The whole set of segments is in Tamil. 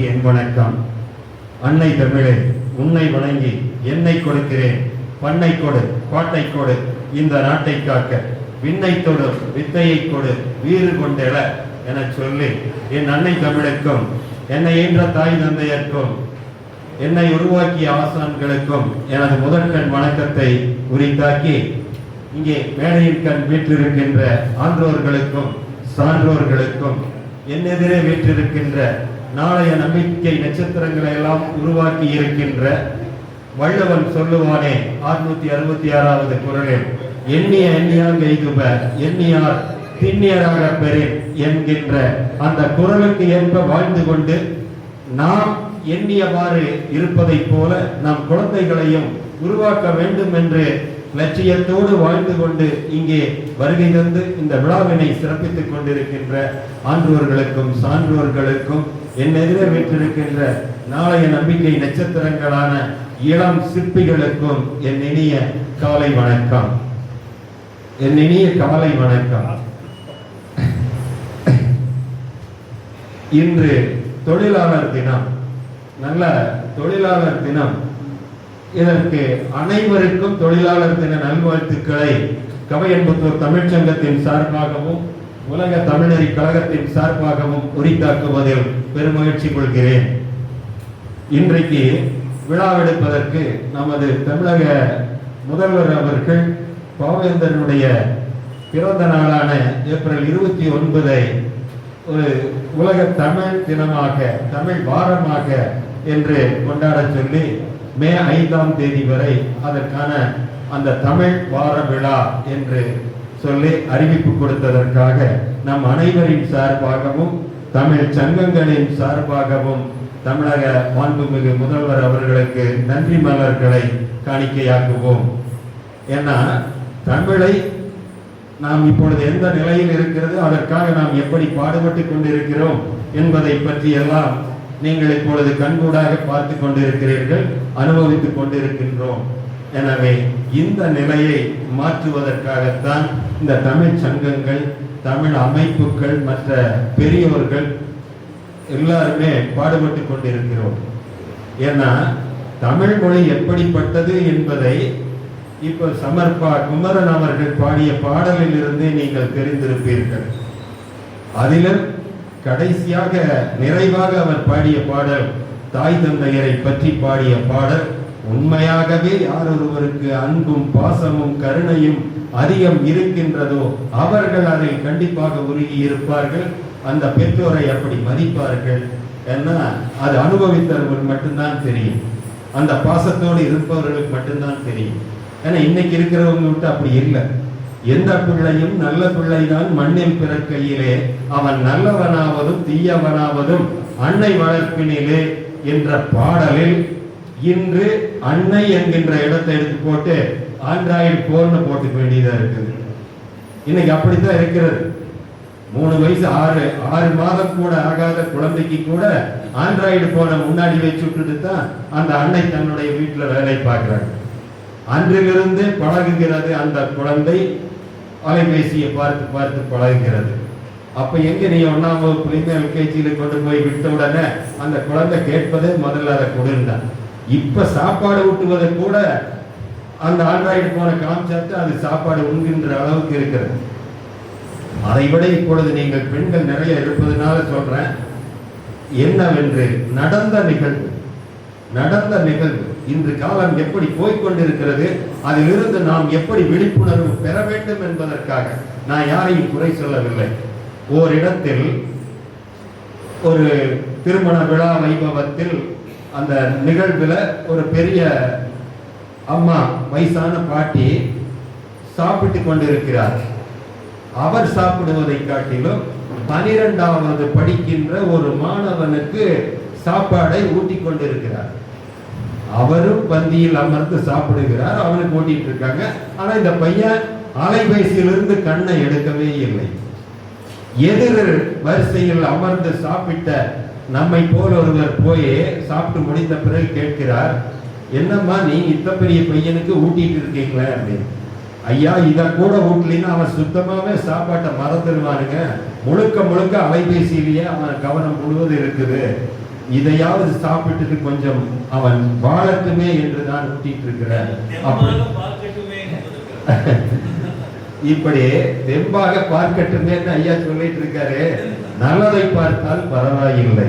அன்னைக்கு என் வணக்கம். அன்னை தமிழே உன்னை வணங்கி என்னை கொடுக்கிறேன். பண்ணை கொடு பாட்டை கொடு இந்த நாட்டை காக்க. விண்ணை தொடு வித்தையை கொடு வீறு கொண்டெழ என சொல்லி என் அன்னை தமிழுக்கும் என்னை ஈன்ற தாய் தந்தையர்க்கும் என்னை உருவாக்கிய ஆசான்களுக்கும் எனது முதற்கண் வணக்கத்தை உரித்தாக்கி இங்கே மேடையின் கண் வீற்றிருக்கின்ற ஆன்றோர்களுக்கும் சான்றோர்களுக்கும் என்னெதிரே வீற்றிருக்கின்ற நாளைய நம்பிக்கை நட்சத்திரங்களை எல்லாம் உருவாக்கி இருக்கின்ற வள்ளுவன் சொல்லுவானே அறுநூத்தி அறுபத்தி ஆறாவது குரலில் எண்ணிய எண்ணியார் எய்துப எண்ணியார் திண்ணியராக பெறேன் என்கின்ற அந்த குரலுக்கு ஏற்ப வாழ்ந்து கொண்டு நாம் எண்ணியவாறு இருப்பதைப் போல நம் குழந்தைகளையும் உருவாக்க வேண்டும் என்று லட்சியத்தோடு வாழ்ந்து கொண்டு இங்கே வருகை தந்து இந்த விழாவினை சிறப்பித்துக் கொண்டிருக்கின்ற ஆன்றோர்களுக்கும் சான்றோர்களுக்கும் என் எதிரே வீற்றிருக்கின்ற நாளைய நம்பிக்கை நட்சத்திரங்களான இளம் சிற்பிகளுக்கும் என் இனிய காலை வணக்கம். என் இனிய காலை வணக்கம். இன்று தொழிலாளர் தினம். நல்ல தொழிலாளர் தினம். இதற்கு அனைவருக்கும் தொழிலாளர் தின நல்வாழ்த்துக்களை கவையன்புத்தூர் தமிழ்ச்சங்கத்தின் சார்பாகவும் உலக தமிழறி கழகத்தின் சார்பாகவும் உரித்தாக்குவதில் பெருமகிழ்ச்சி கொள்கிறேன். இன்றைக்கு விழாவெடுப்பதற்கு நமது தமிழக முதல்வர் அவர்கள் பாவேந்தனுடைய பிறந்த நாளான ஏப்ரல் இருபத்தி ஒன்பதை ஒரு உலக தமிழ் தினமாக தமிழ் வாரமாக என்று கொண்டாட சொல்லி மே ஐந்தாம் தேதி வரை அதற்கான அந்த தமிழ் வார விழா என்று சொல்லி அறிவிப்பு கொடுத்ததற்காக நம் அனைவரின் சார்பாகவும் தமிழ் சங்கங்களின் சார்பாகவும் தமிழக மாண்புமிகு முதல்வர் அவர்களுக்கு நன்றி மலர்களை காணிக்கையாக்குவோம். ஏன்னா தமிழை நாம் இப்பொழுது எந்த நிலையில் இருக்கிறது அதற்காக நாம் எப்படி பாடுபட்டு கொண்டிருக்கிறோம் என்பதை பற்றி எல்லாம் நீங்கள் இப்பொழுது கண்கூடாக பார்த்து கொண்டிருக்கிறீர்கள் அனுபவித்துக் கொண்டிருக்கின்றோம். எனவே இந்த நிலையை மாற்றுவதற்காகத்தான் இந்த தமிழ் சங்கங்கள் தமிழ் அமைப்புகள் மற்ற பெரியவர்கள் எல்லாருமே பாடுபட்டு கொண்டிருக்கிறோம். ஏன்னா தமிழ் மொழி எப்படிப்பட்டது என்பதை இப்போ சமர்ப்பா குமரன் அவர்கள் பாடிய பாடலில் இருந்தே நீங்கள் தெரிந்திருப்பீர்கள். அதிலும் கடைசியாக நிறைவாக அவர் பாடிய பாடல் தாய் தந்தையரை பற்றி பாடிய பாடல் உண்மையாகவே யார் ஒருவருக்கு அன்பும் பாசமும் கருணையும் அதிகம் இருக்கின்றதோ அவர்கள் அதை கண்டிப்பாக உருகி இருப்பார்கள் அந்த பெற்றோரை அப்படி மதிப்பார்கள் ஏன்னா அது அனுபவித்தவர்கள் மட்டும்தான் தெரியும். அந்த பாசத்தோடு இருப்பவர்களுக்கு மட்டும்தான் தெரியும். ஏன்னா இன்னைக்கு இருக்கிறவங்க விட்டு அப்படி இல்லை. எந்த பிள்ளையும் நல்ல பிள்ளைதான் மண்ணில் பிறக்கையிலே. அவன் நல்லவனாவதும் தீயவனாவதும் அன்னை வளர்ப்பினிலே என்ற பாடலில் இன்று அன்னை என்கின்ற இடத்தை எடுத்து போட்டு ஆண்ட்ராய்டு போன்னு போட்டுக்க வேண்டியதா இருக்குது. இன்னைக்கு அப்படித்தான் இருக்கிறது. மூணு வயசு ஆறு ஆறு மாதம் கூட ஆகாத குழந்தைக்கு கூட ஆண்ட்ராய்டு போனை முன்னாடி வச்சு விட்டுட்டு தான் அந்த அன்னை தன்னுடைய வீட்டில் வேலை பார்க்கிறாங்க அன்றிலிருந்து பழகுகிறது அந்த குழந்தை அலைபேசியை பார்த்து பார்த்து பழகுகிறது. அப்ப எங்க நீ ஒன்னாம் வகுப்புலேருந்து எல்கேஜியில கொண்டு போய் விட்ட உடனே அந்த குழந்தை கேட்பதே முதல்ல அதை கொடுந்தான் இப்ப சாப்பாடு ஊட்டுவதை கூட அந்த ஆண்ட்ராய்டு போன காமிச்சாத்து அது சாப்பாடு உண்கின்ற அளவுக்கு இருக்கிறது. அதை விட இப்பொழுது நீங்கள் பெண்கள் நிறைய இருப்பதனால சொல்றேன். என்னவென்று நடந்த நிகழ்வு நடந்த நிகழ்வு இன்று காலம் எப்படி போய்க்கொண்டிருக்கிறது அதிலிருந்து நாம் எப்படி விழிப்புணர்வு பெற வேண்டும் என்பதற்காக நான் யாரையும் குறை சொல்லவில்லை. ஓரிடத்தில் ஒரு திருமண விழா வைபவத்தில் அந்த நிகழ்வில் ஒரு பெரிய அம்மா வயசான பாட்டி சாப்பிட்டு கொண்டிருக்கிறார். அவர் சாப்பிடுவதை காட்டிலும் பனிரெண்டாவது படிக்கின்ற ஒரு மாணவனுக்கு சாப்பாடை ஊட்டி கொண்டிருக்கிறார். அவரும் பந்தியில் அமர்ந்து சாப்பிடுகிறார். அவனுக்கு ஊட்டிட்டு இருக்காங்க. ஆனா இந்த பையன் அலைபேசியிலிருந்து கண்ணை எடுக்கவே இல்லை. எதிர் வரிசையில் அமர்ந்து சாப்பிட்ட நம்மை போல ஒருவர் போய் சாப்பிட்டு முடிந்த பிறகு கேட்கிறார் என்னம்மா நீ இத்த பெரிய பையனுக்கு ஊட்டிட்டு இருக்கீங்களே? அப்படின்னு. ஐயா இத கூட ஊட்டலின்னா அவன் சுத்தமாவே சாப்பாட்டை மறந்துடுவானுங்க முழுக்க முழுக்க அலைபேசியிலேயே அவன் கவனம் முழுவதும் இருக்குது. இதையாவது சாப்பிட்டுட்டு கொஞ்சம் அவன் வாழட்டுமே என்று தான் ஊட்டிட்டு என்பதற்கு. இப்படி தெம்பாக பார்க்கட்டுமே ஐயா சொல்லிட்டு இருக்காரு. நல்லதை பார்த்தால் பரவாயில்லை.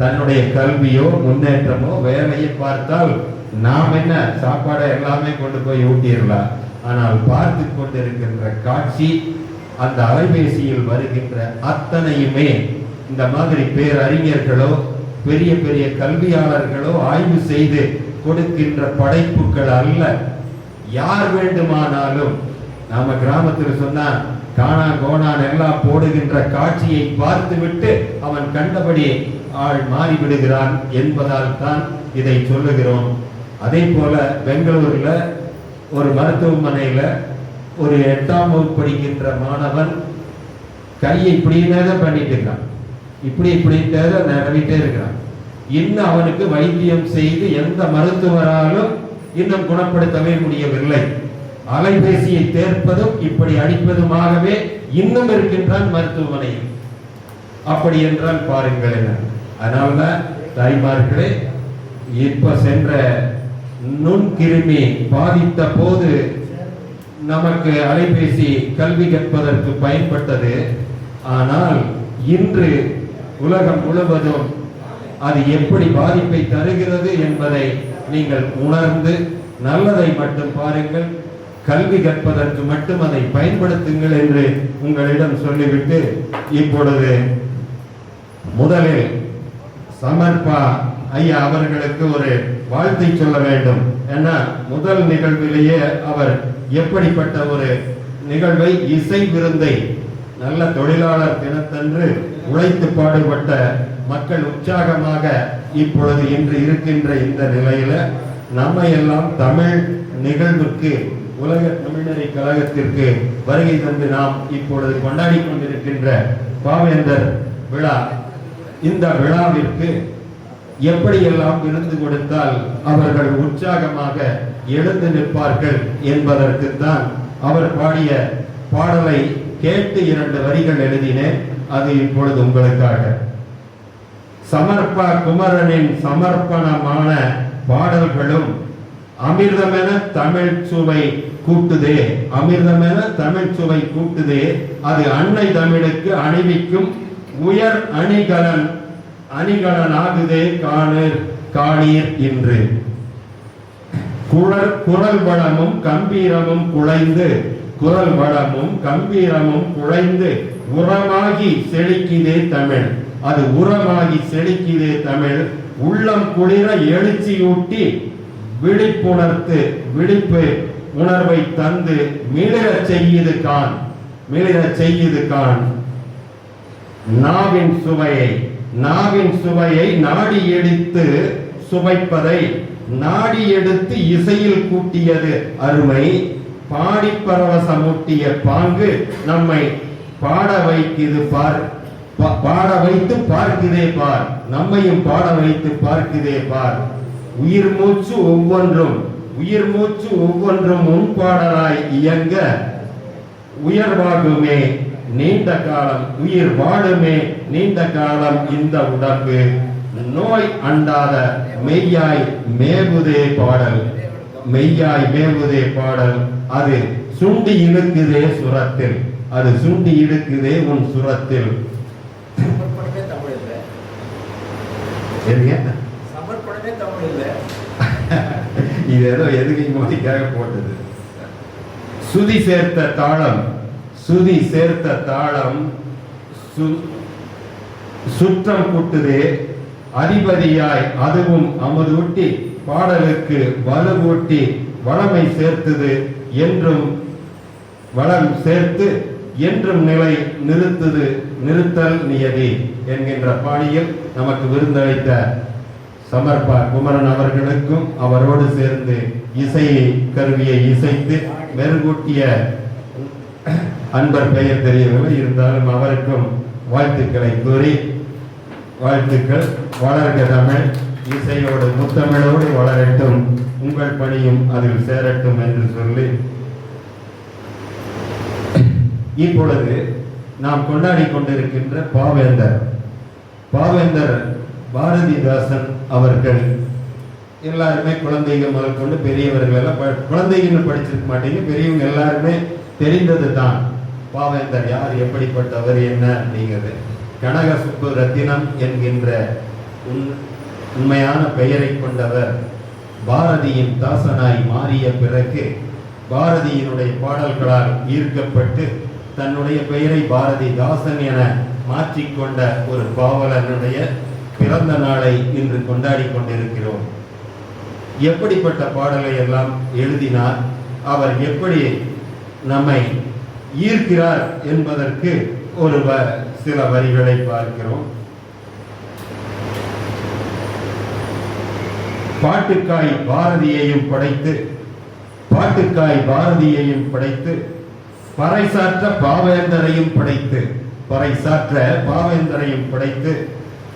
தன்னுடைய கல்வியோ முன்னேற்றமோ வேலையை பார்த்தால் நாம் என்ன சாப்பாடை எல்லாமே கொண்டு போய் ஊட்டிடலாம். ஆனால் பார்த்து கொண்டிருக்கின்ற காட்சி அந்த அலைபேசியில் வருகின்ற அத்தனையுமே இந்த மாதிரி பேரறிஞர்களோ பெரிய பெரிய கல்வியாளர்களோ ஆய்வு செய்து கொடுக்கின்ற படைப்புகள் அல்ல. யார் வேண்டுமானாலும் நாம கிராமத்தில் சொன்னா காணா கோணான் எல்லாம் போடுகின்ற காட்சியை பார்த்துவிட்டு அவன் கண்டபடி ஆள் மாறிவிடுகிறான் என்பதால் தான் இதை சொல்லுகிறோம். அதே போல பெங்களூர்ல ஒரு மருத்துவமனையில ஒரு எட்டாம் வகுப்பு படிக்கின்ற மாணவன் கையை இப்படின்னே தான் பண்ணிட்டு இருக்கான். இப்படி இப்படின்ட்டு நிறவிட்டே இருக்கிறான். இன்னும் அவனுக்கு வைத்தியம் செய்து எந்த மருத்துவராலும் இன்னும் குணப்படுத்தவே முடியவில்லை. அலைபேசியை தேர்ப்பதும் இப்படி அடிப்பதுமாகவே இன்னும் இருக்கின்றான் மருத்துவமனையில். அப்படி என்றால் பாருங்கள் என்ன. அதனால்தான் தாய்மார்களே இப்ப சென்ற நுண்கிருமி பாதித்த போது நமக்கு அலைபேசி கல்வி கற்பதற்கு பயன்பட்டது. ஆனால் இன்று உலகம் முழுவதும் அது எப்படி பாதிப்பை தருகிறது என்பதை நீங்கள் உணர்ந்து நல்லதை மட்டும் பாருங்கள். கல்வி கற்பதற்கு மட்டும் அதை பயன்படுத்துங்கள் என்று உங்களிடம் சொல்லிவிட்டு இப்பொழுது முதலில் சமர்ப்பா ஐயா அவர்களுக்கு ஒரு வாழ்த்தை சொல்ல வேண்டும். ஏன்னா முதல் நிகழ்விலேயே அவர் எப்படிப்பட்ட ஒரு நிகழ்வை இசை விருந்தை நல்ல தொழிலாளர் தினத்தன்று உழைத்து பாடுபட்ட மக்கள் உற்சாகமாக இப்பொழுது இன்று இருக்கின்ற இந்த நிலையில நம்ம எல்லாம் தமிழ் நிகழ்வுக்கு உலக தமிழரை கழகத்திற்கு வருகை தந்து நாம் இப்பொழுது கொண்டாடி கொண்டிருக்கின்ற பாவேந்தர் விழா. இந்த விழாவிற்கு எப்படியெல்லாம் விருந்து கொடுத்தால் அவர்கள் உற்சாகமாக எழுந்து நிற்பார்கள் என்பதற்குத்தான் அவர் பாடிய பாடலை கேட்டு இரண்டு வரிகள் எழுதினேன். அது இப்பொழுது உங்களுக்காக. சமர்ப்ப குமரனின் சமர்ப்பணமான பாடல்களும் அமிர்தமென தமிழ் சுவை கூட்டுதே. அமிர்தமென தமிழ் சுவை கூட்டுதே. அது அன்னை தமிழுக்கு அணிவிக்கும் உயர் அணிகலன் அணிகலனாகுதே காணீர் காணீர் இன்று. குழல் குரல் வளமும் கம்பீரமும் குலைந்து குரல் வளமும் கம்பீரமும் குலைந்து உரமாகி செழிக்குதே தமிழ். அது உரமாகி செழிக்குதே தமிழ். உள்ளம் குளிர எழுச்சியூட்டி விழிப்புணர்த்து விழிப்பு உணர்வை தந்து மிளிரச் செய்யுது கான் மிளிரச் செய்யுது கான் நாவின் சுவையை நாவின் சுவையை நாடி எடுத்து சுவைப்பதை நாடி எடுத்து இசையில் கூட்டியது அருமை. பாடி பரவசமூட்டிய பாங்கு நம்மை பாட வைக்குது பார் பாட வைத்து பார்க்குதே பார். நம்மையும் பாட வைத்து பார்க்குதே பார். உயிர் மூச்சு ஒவ்வொன்றும் உயிர் மூச்சு ஒவ்வொன்றும் முன்பாடலாய் இயங்க உயர்வாகுமே நீண்ட காலம் உயிர் வாழுமே நீண்ட காலம் இந்த உடம்பு. நோய் அண்டாத மெய்யாய் மேவுதே பாடல் மெய்யாய் மேவுதே பாடல். அது சுண்டி இழுக்குதே சுரத்தில் அது சுண்டி இழுக்குதே உன் சுரத்தில். சமர்ப்பணமே தமிழ் இல்லை எதுங்க? சமர்ப்பணமே தமிழ் இல்லை இது ஏதோ எதுகை மோதிக்காக போட்டது? சுதி சேர்த்த தாளம் சுதி சேர்த்த தாளம் சுற்றம் கூட்டுதே அதிபதியாய் அதுவும் அமுதூட்டி பாடலுக்கு வலுவூட்டி வளமை சேர்த்தது என்றும் வளம் சேர்த்து என்றும் நிலை நிறுத்துது நிறுத்தல் நியதி என்கின்ற பாணியில் நமக்கு விருந்தளித்த சமர்ப்ப குமரன் அவர்களுக்கும் அவரோடு சேர்ந்து இசையை கருவியை இசைத்து மெருகூட்டிய அன்பர் பெயர் தெரியவில்லை. இருந்தாலும் அவருக்கும் வாழ்த்துக்களை கூறி வாழ்த்துக்கள். வளர்க தமிழ். இசையோடு முத்தமிழோடு வளரட்டும். உங்கள் பணியும் அதில் சேரட்டும் என்று சொல்லி. இப்பொழுது நாம் கொண்டாடி கொண்டிருக்கின்ற பாவேந்தர். பாவேந்தர் பாரதிதாசன் அவர்கள் எல்லாருமே குழந்தைகள் முதல் கொண்டு பெரியவர்கள் எல்லாம் ப- குழந்தைகள் படிச்சிருக்க மாட்டீங்க பெரியவங்க எல்லாருமே தெரிந்தது தான் பாவேந்தர் யார் எப்படிப்பட்டவர் என்ன அப்படிங்கிறது. கனக சுப்பு ரத்தினம் என்கின்ற உண்- உண்மையான பெயரை கொண்டவர் பாரதியின் தாசனாய் மாறிய பிறகு பாரதியினுடைய பாடல்களால் ஈர்க்கப்பட்டு தன்னுடைய பெயரை பாரதி தாசன் என மாற்றிக்கொண்ட ஒரு பாவலனுடைய பிறந்த நாளை இன்று கொண்டாடி கொண்டிருக்கிறோம். எப்படிப்பட்ட பாடலை எல்லாம் எழுதினார்? அவர் எப்படி நம்மை ஈர்க்கிறார் என்பதற்கு ஒரு வ- சில வரிகளை பார்க்கிறோம். பாட்டுக்காய் பாரதியையும் படைத்து பாட்டுக்காய் பாரதியையும் படைத்து பறைசாற்ற பாவேந்தரையும் படைத்து பறைசாற்ற பாவேந்தரையும் படைத்து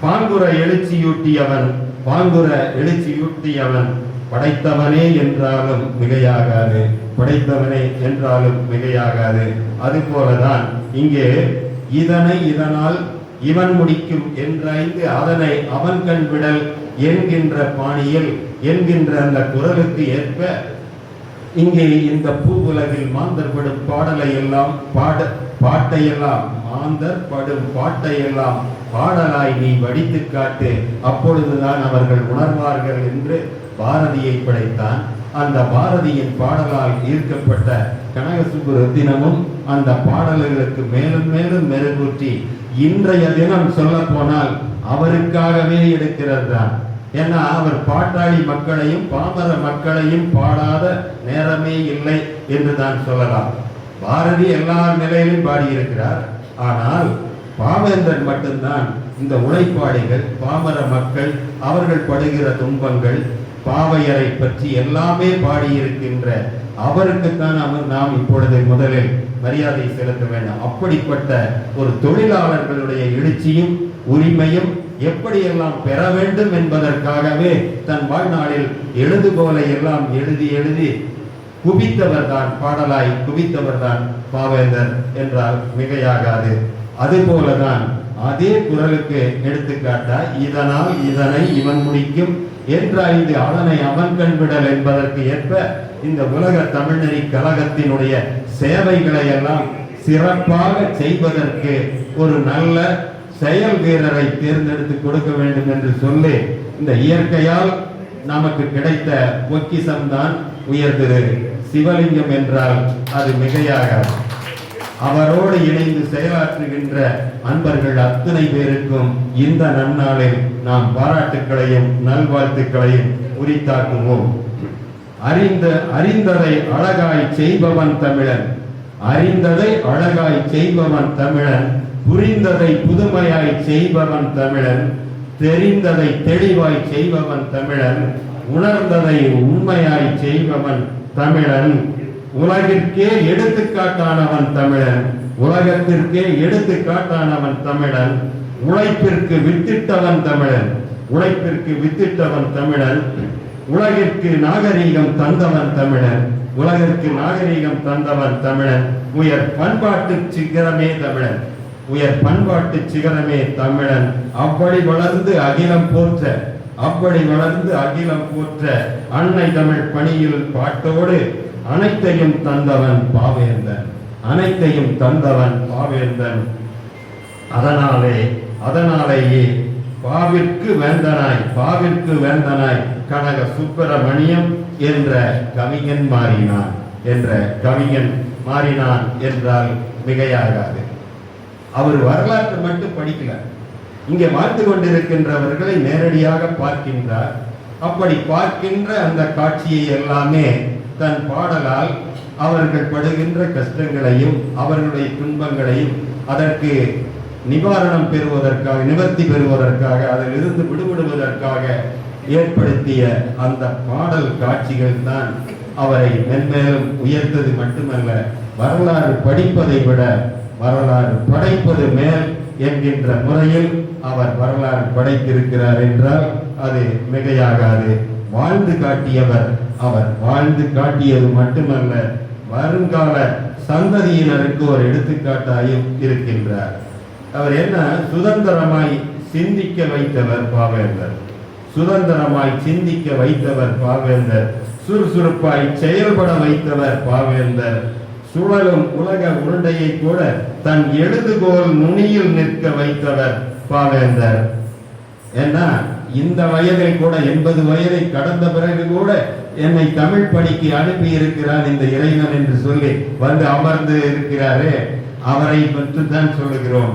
பாங்குற எழுச்சியூட்டியவன் பாங்குற எழுச்சியூட்டியவன் படைத்தவனே என்றாலும் மிகையாகாது. படைத்தவனே என்றாலும் மிகையாகாது. அதுபோலதான் இங்கே இதனை இதனால் இவன் முடிக்கும் என்றைந்து அதனை அவன் கண் விடல் என்கின்ற பாணியில் என்கின்ற அந்த குரலுக்கு ஏற்ப இங்கே இந்த பூவுலகில் மாந்தர் படும் பாடலை எல்லாம் பாட பாட்டையெல்லாம் மாந்தர் படும் பாட்டையெல்லாம் பாடலாய் நீ வடித்து காட்டு. அப்பொழுதுதான் அவர்கள் உணர்வார்கள் என்று பாரதியை படைத்தான். அந்த பாரதியின் பாடலால் ஈர்க்கப்பட்ட கனகசுப்பு ரத்தினமும் அந்த பாடல்களுக்கு மேலும் மேலும் மெருகூட்டி இன்றைய தினம் சொல்ல போனால் அவருக்காகவே எடுக்கிறது தான் ஏன்னா அவர் பாட்டாளி மக்களையும் பாமர மக்களையும் பாடாத நேரமே இல்லை என்று தான் சொல்லலாம். பாரதி எல்லா நிலையிலும் பாடியிருக்கிறார். ஆனால் பாவேந்தன் மட்டும்தான் இந்த உழைப்பாளிகள் பாமர மக்கள் அவர்கள் படுகிற துன்பங்கள் பாவையரை பற்றி எல்லாமே பாடியிருக்கின்ற அவருக்குத்தான் அவர் நாம் இப்பொழுது முதலில் மரியாதை செலுத்த வேண்டும். அப்படிப்பட்ட ஒரு தொழிலாளர்களுடைய எழுச்சியும் உரிமையும் எப்படியெல்லாம் பெற வேண்டும் என்பதற்காகவே தன் வாழ்நாளில் எழுதுகோலை எல்லாம் எழுதி எழுதி குவித்தவர் தான் பாடலாய் குவித்தவர் தான் பாவேந்தர் என்றால் மிகையாகாது. அதுபோலதான் அதே குரலுக்கு எடுத்துக்காட்டா இதனால் இதனை இவன் முடிக்கும் என்றாய்ந்து அவனை அவன் கண்விடல் என்பதற்கு ஏற்ப இந்த உலக தமிழ்நெறி கழகத்தினுடைய சேவைகளை எல்லாம் சிறப்பாக செய்வதற்கு ஒரு நல்ல செயல் வீரரை தேர்ந்தெடுத்து கொடுக்க வேண்டும் என்று சொல்லி இந்த இயற்கையால் நமக்கு கிடைத்த பொக்கிசம்தான் உயர்ந்தது சிவலிங்கம் என்றால் அது மிகையாக அவரோடு இணைந்து செயலாற்றுகின்ற அன்பர்கள் அத்தனை பேருக்கும் இந்த நன்னாளில் நாம் பாராட்டுக்களையும் நல்வாழ்த்துக்களையும் உரித்தாக்குவோம். அறிந்த அறிந்ததை அழகாய் செய்பவன் தமிழன். அறிந்ததை அழகாய் செய்பவன் தமிழன். புரிந்ததை புதுமையாய் செய்பவன் தமிழன். தெரிந்ததை தெளிவாய் செய்பவன் தமிழன். உணர்ந்ததை உண்மையாய் செய்பவன் தமிழன். உலகிற்கே எடுத்துக்காட்டானவன் தமிழன் உலகத்திற்கே எடுத்துக்காட்டானவன் தமிழன் உழைப்பிற்கு வித்திட்டவன் தமிழன் உழைப்பிற்கு வித்திட்டவன் தமிழன் உலகிற்கு நாகரீகம் தந்தவன் தமிழன் உலகிற்கு நாகரீகம் தந்தவன் தமிழன் உயர் பண்பாட்டு சிகரமே தமிழன் உயர் பண்பாட்டு சிகரமே தமிழன். அப்படி வளர்ந்து அகிலம் போற்ற அப்படி வளர்ந்து அகிலம் போற்ற அன்னை தமிழ் பணியில் பாட்டோடு அனைத்தையும் தந்தவன் பாவேந்தன். அனைத்தையும் தந்தவன் பாவேந்தன். அதனாலே அதனாலேயே பாவிற்கு வேந்தனாய் பாவிற்கு வேந்தனாய் கனக சுப்பிரமணியம் என்ற கவிஞன் மாறினான் என்ற கவிஞன் மாறினான் என்றால் மிகையாகாது. அவர் வரலாற்று மட்டும் படிக்கல. இங்கே வாழ்ந்து கொண்டிருக்கின்றவர்களை நேரடியாக பார்க்கின்றார். அப்படி பார்க்கின்ற அந்த காட்சியை எல்லாமே தன் பாடலால் அவர்கள் படுகின்ற கஷ்டங்களையும் அவர்களுடைய துன்பங்களையும் அதற்கு நிவாரணம் பெறுவதற்காக நிவர்த்தி பெறுவதற்காக அதிலிருந்து விடுபடுவதற்காக ஏற்படுத்திய அந்த பாடல் காட்சிகள் தான் அவரை மென்மேலும் உயர்த்தது மட்டுமல்ல வரலாறு படிப்பதை விட வரலாறு படைப்பது மேல் என்கின்ற முறையில் அவர் வரலாறு படைத்திருக்கிறார் என்றால் அது மிகையாகாது. வாழ்ந்து காட்டியவர் அவர் வாழ்ந்து காட்டியது மட்டுமல்ல வருங்கால சந்ததியினருக்கு ஒரு எடுத்துக்காட்டாயும் இருக்கின்றார். அவர் என்ன சுதந்திரமாய் சிந்திக்க வைத்தவர் பாவேந்தர். சுதந்திரமாய் சிந்திக்க வைத்தவர் பாவேந்தர். சுறுசுறுப்பாய் செயல்பட வைத்தவர் பாவேந்தர். சுழலும் உலக உருண்டையை கூட தன் எழுதுகோல் நுனியில் நிற்க வைத்தவர் பாவேந்தர். ஏன்னா இந்த வயதில் கூட எண்பது வயதை கடந்த பிறகு கூட என்னை தமிழ் பணிக்கு அனுப்பி இருக்கிறார் இந்த இறைவன் என்று சொல்லி வந்து அமர்ந்து இருக்கிறாரே அவரை பற்றி தான் சொல்லுகிறோம்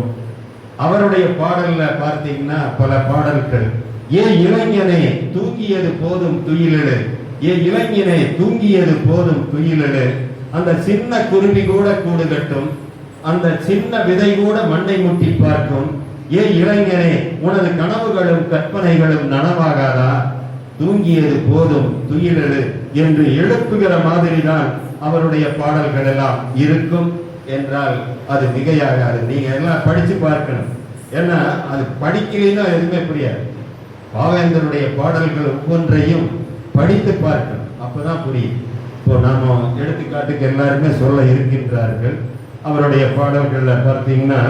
அவருடைய பாடல்ல பார்த்தீங்கன்னா பல பாடல்கள். ஏன் இளைஞனே தூங்கியது போதும் துயிலடு ஏன் இளைஞனே தூங்கியது போதும் துயிலடு அந்த சின்ன குருவி கூட கூடு கட்டும் அந்த சின்ன விதை கூட மண்ணை முட்டி பார்க்கும். ஏன் இளைஞனே உனது கனவுகளும் கற்பனைகளும் நனவாகாதா? தூங்கியது போதும் துயிலெழு என்று எழுப்புகிற மாதிரி தான் அவருடைய பாடல்கள் எல்லாம் இருக்கும் என்றால் அது மிகையாகாது. நீங்க எல்லாம் படிச்சு பார்க்கணும். ஏன்னா அது படிக்கலைன்னா எதுவுமே புரியாது. பாவேந்தருடைய பாடல்கள் ஒவ்வொன்றையும் படித்து பார்க்கணும். அப்பதான் புரியும். இப்போ நாம எடுத்துக்காட்டுக்கு எல்லாருமே சொல்ல இருக்கின்றார்கள். அவருடைய பாடல்கள்ல பார்த்தீங்கன்னா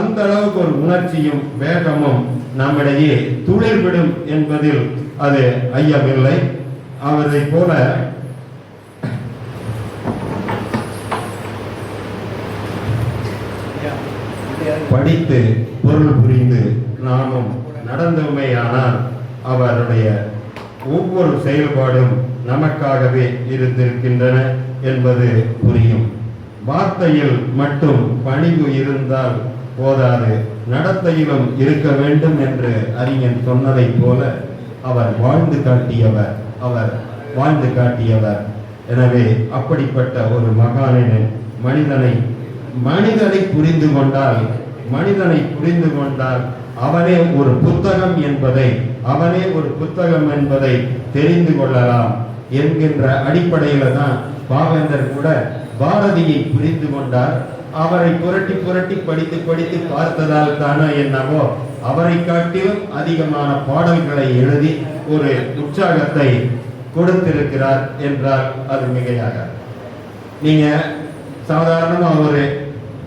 அந்த அளவுக்கு ஒரு உணர்ச்சியும் வேகமும் நம்மிடையே துளிர்விடும் என்பதில் அது ஐயமில்லை. அவரை போல படித்து பொருள் புரிந்து நாமும் நடந்தோமேயானால் அவருடைய ஒவ்வொரு செயல்பாடும் நமக்காகவே இருந்திருக்கின்றன என்பது புரியும். வார்த்தையில் மட்டும் பணிவு இருந்தால் போதாது. நடத்தையிலும் இருக்க வேண்டும் என்று அறிஞன் சொன்னதைப் போல அவர் வாழ்ந்து காட்டியவர் அவர் வாழ்ந்து காட்டியவர். எனவே அப்படிப்பட்ட ஒரு மகானின் மனிதனை மனிதனை புரிந்து கொண்டால் மனிதனை புரிந்து கொண்டால் அவனே ஒரு புத்தகம் என்பதை அவனே ஒரு புத்தகம் என்பதை தெரிந்து கொள்ளலாம் என்கின்ற அடிப்படையில தான் பாவேந்தர் கூட பாரதியை புரிந்து கொண்டார். அவரை புரட்டி புரட்டி படித்து படித்து பார்த்ததால் தானோ என்னவோ அவரை காட்டிலும் அதிகமான பாடல்களை எழுதி ஒரு உற்சாகத்தை கொடுத்திருக்கிறார் என்றால் அது மிகையாக நீங்க சாதாரணமா ஒரு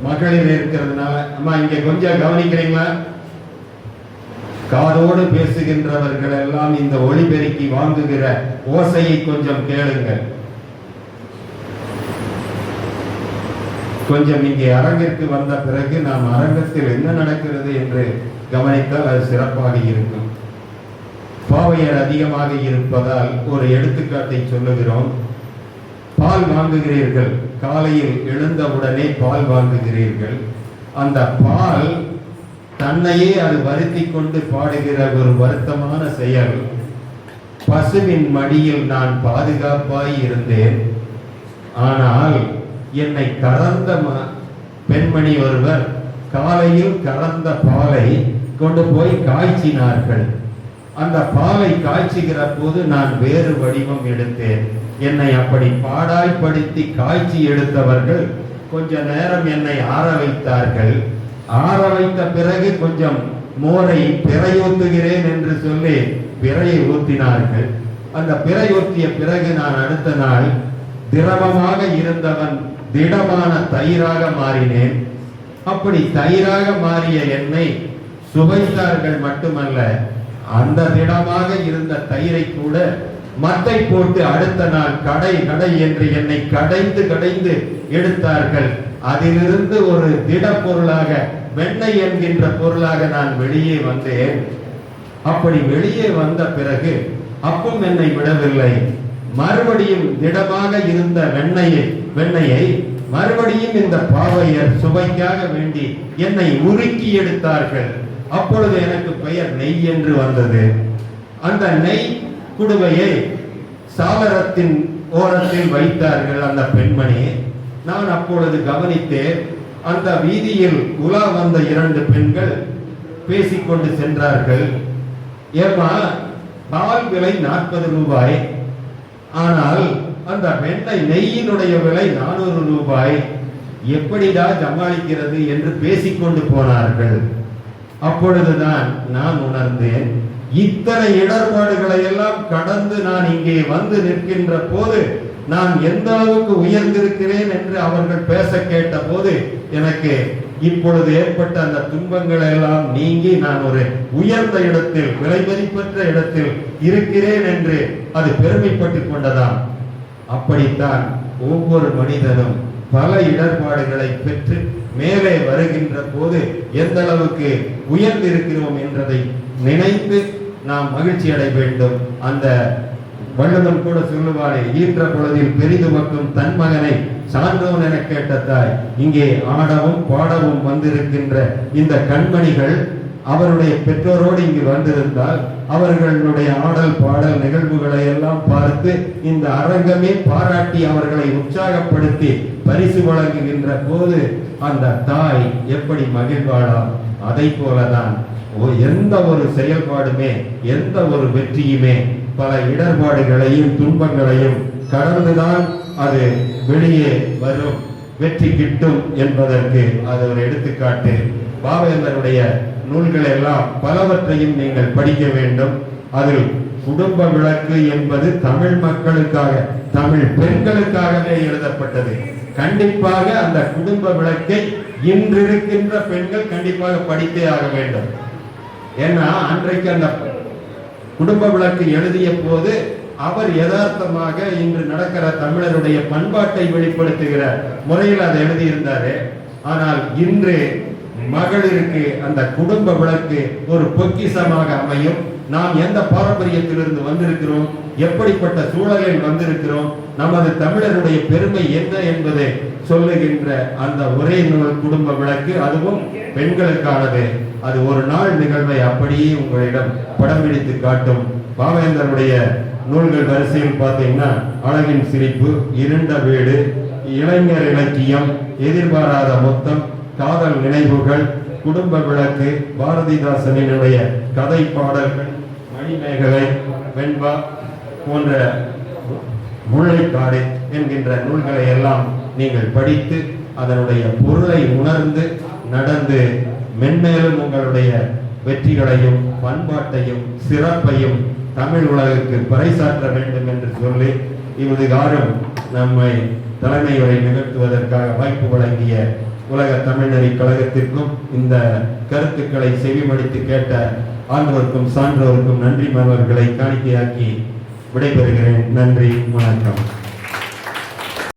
மகளிர் இருக்கிறதுனால அம்மா இங்க கொஞ்சம் கவனிக்கிறீங்களா? காதோடு பேசுகின்றவர்கள் எல்லாம் இந்த ஒளிபெருக்கி வாங்குகிற ஓசையை கொஞ்சம் கேளுங்கள். கொஞ்சம் இங்கே அரங்கிற்கு வந்த பிறகு நாம் அரங்கத்தில் என்ன நடக்கிறது என்று கவனித்தால் அது சிறப்பாக இருக்கும். பாவையர் அதிகமாக இருப்பதால் ஒரு எடுத்துக்காட்டை சொல்லுகிறோம். பால் வாங்குகிறீர்கள். காலையில் எழுந்தவுடனே பால் வாங்குகிறீர்கள். அந்த பால் தன்னையே அது வருத்தி கொண்டு பாடுகிற ஒரு வருத்தமான செயல். பசுவின் மடியில் நான் பாதுகாப்பாய் இருந்தேன். ஆனால் என்னை கலந்த ம- பெண்மணி ஒருவர் காலையில் கலந்த பாலை கொண்டு போய் காய்ச்சினார்கள். அந்த பாலை காய்ச்சுகிற போது நான் வேறு வடிவம் எடுத்தேன். என்னை அப்படி பாடாய்படுத்தி காய்ச்சி எடுத்தவர்கள் கொஞ்ச நேரம் என்னை ஆற வைத்தார்கள். ஆற வைத்த பிறகு கொஞ்சம் மோரை பிறையூத்துகிறேன் என்று சொல்லி பிறையை ஊத்தினார்கள். அந்த பிறை ஊத்திய பிறகு நான் அடுத்த நாள் திரவமாக இருந்தவன் திடமான தயிராக மாறினேன். அப்படி தயிராக மாறிய என்னை சுவைத்தார்கள் மட்டுமல்ல அந்த திடமாக இருந்த தயிரை கூட மத்தை போட்டு அடுத்த நாள் கடை கடை என்று என்னை கடைந்து கடைந்து எடுத்தார்கள். அதிலிருந்து ஒரு திட பொருளாக வெண்ணெய் என்கின்ற பொருளாக நான் வெளியே வந்தேன். அப்படி வெளியே வந்த பிறகு அப்பம் என்னை விடவில்லை. மறுபடியும் திடமாக இருந்த வெண்ணெயை வெண்ணையை மறுபடியும் இந்த பாவையர் சுவைக்காக வேண்டி என்னை உருக்கி எடுத்தார்கள். அப்பொழுது எனக்கு பெயர் நெய் என்று வந்தது. அந்த நெய் குடுவையை சாளரத்தின் ஓரத்தில் வைத்தார்கள் அந்த பெண்மணி. நான் அப்பொழுது கவனித்தேன் அந்த வீதியில் உலா வந்த இரண்டு பெண்கள் பேசிக்கொண்டு சென்றார்கள். ஏமா பால் விலை நாற்பது ரூபாய். ஆனால் அந்த வெண்ணெய் நெய்யினுடைய விலை நானூறு ரூபாய். எப்படிடா சமாளிக்கிறது என்று பேசிக்கொண்டு போனார்கள். அப்பொழுதுதான் நான் உணர்ந்தேன் இத்தனை இடர்பாடுகளை எல்லாம் கடந்து நான் இங்கே வந்து நிற்கின்ற போது நான் எந்த அளவுக்கு உயர்ந்திருக்கிறேன் என்று அவர்கள் பேச கேட்ட போது எனக்கு இப்பொழுது ஏற்பட்ட அந்த துன்பங்களை எல்லாம் நீங்கி நான் ஒரு உயர்ந்த இடத்தில் விலை மதிப்பற்ற இடத்தில் இருக்கிறேன் என்று அது பெருமைப்பட்டுக் கொண்டதாம். அப்படித்தான் ஒவ்வொரு மனிதனும் பல இடர்பாடுகளை பெற்று மேலே வருகின்ற போது எந்த அளவுக்கு உயர்ந்திருக்கிறோம் என்றதை நினைத்து நாம் மகிழ்ச்சி அடைய வேண்டும். அந்த வள்ளுவன் கூட சொல்லுவாரே ஈன்ற பொழுதில் பெரிதுமக்கும் தன் மகனை சான்றோன் என கேட்ட தாய். இங்கே ஆடவும் பாடவும் வந்திருக்கின்ற இந்த கண்மணிகள் அவருடைய பெற்றோரோடு இங்கு வந்திருந்தால் அவர்களுடைய ஆடல் பாடல் நிகழ்வுகளை எல்லாம் பார்த்து இந்த அரங்கமே பாராட்டி அவர்களை உற்சாகப்படுத்தி பரிசு வழங்குகின்ற போது அந்த தாய் எப்படி மகிழ்வாளாம்? அதை போலதான் எந்த ஒரு செயல்பாடுமே எந்த ஒரு வெற்றியுமே பல இடர்பாடுகளையும் துன்பங்களையும் கடந்துதான் அது வெளியே வரும். வெற்றி கிட்டும் என்பதற்கு அது ஒரு எடுத்துக்காட்டு. பாவேந்தருடைய நூல்கள் எல்லாம் பலவற்றையும் நீங்கள் படிக்க வேண்டும். அதில் குடும்ப விளக்கு என்பது தமிழ் மக்களுக்காக தமிழ் பெண்களுக்காகவே எழுதப்பட்டது. கண்டிப்பாக அந்த குடும்ப விளக்கை இன்றிருக்கின்ற பெண்கள் கண்டிப்பாக படித்தே ஆக வேண்டும். ஏன்னா அன்றைக்கு அந்த குடும்ப விளக்கு எழுதிய போது அவர் யதார்த்தமாக இன்று நடக்கிற தமிழருடைய பண்பாட்டை வெளிப்படுத்துகிற முறையில் அதை எழுதியிருந்தாரு. ஆனால் இன்று மகளிருக்கு அந்த குடும்ப விளக்கு ஒரு பொக்கிஷமாக அமையும். நாம் எந்த பாரம்பரியத்திலிருந்து வந்திருக்கிறோம்? எப்படிப்பட்ட சூழலில் வந்திருக்கிறோம்? நமது தமிழருடைய பெருமை என்ன என்பதை சொல்லுகின்ற அந்த ஒரே நூல் குடும்ப விளக்கு அதுவும் பெண்களுக்கானது. அது ஒரு நாள் நிகழ்வை அப்படியே உங்களிடம் படம் பிடித்து காட்டும். பாவேந்தருடைய நூல்கள் வரிசையில் பார்த்தீங்கன்னா அழகின் சிரிப்பு இருண்ட வீடு இளைஞர் இலக்கியம் எதிர்பாராத மொத்தம் காதல் நினைவுகள் குடும்ப விளக்கு பாரதிதாசனினுடைய கதை பாடல்கள் மணிமேகலை வெண்பா போன்ற முல்லைக்காடு என்கின்ற நூல்களை எல்லாம் நீங்கள் படித்து அதனுடைய பொருளை உணர்ந்து நடந்து மென்மேலும் உங்களுடைய வெற்றிகளையும் பண்பாட்டையும் சிறப்பையும் தமிழ் உலகுக்கு பறைசாற்ற வேண்டும் என்று சொல்லி இவ்விகாரம் நம்மை தலைமை உரை நிகழ்த்துவதற்காக வாய்ப்பு வழங்கிய உலக தமிழ்நெறி கழகத்திற்கும் இந்த கருத்துக்களை செவிமடித்து கேட்ட ஆண்டவருக்கும் சான்றோருக்கும் நன்றி மலர்களை காணிக்கையாக்கி விடைபெறுகிறேன். நன்றி வணக்கம்.